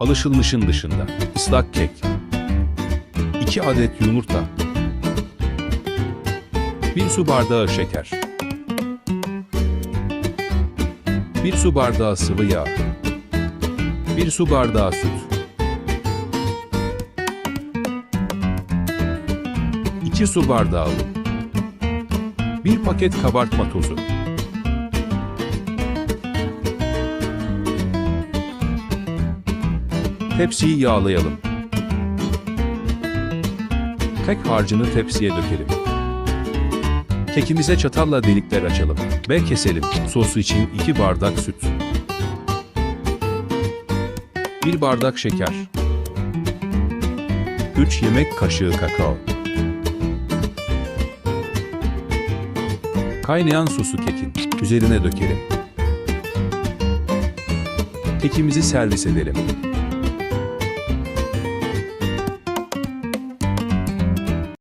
Alışılmışın dışında. Islak kek. 2 adet yumurta. 1 su bardağı şeker. 1 su bardağı sıvı yağ. 1 su bardağı süt. 2 su bardağı un. 1 paket kabartma tozu. Tepsiyi yağlayalım. Kek harcını tepsiye dökelim. Kekimize çatalla delikler açalım ve keselim. Sosu için 2 bardak süt. 1 bardak şeker. 3 yemek kaşığı kakao. Kaynayan sosu kekin üzerine dökelim. Kekimizi servis edelim.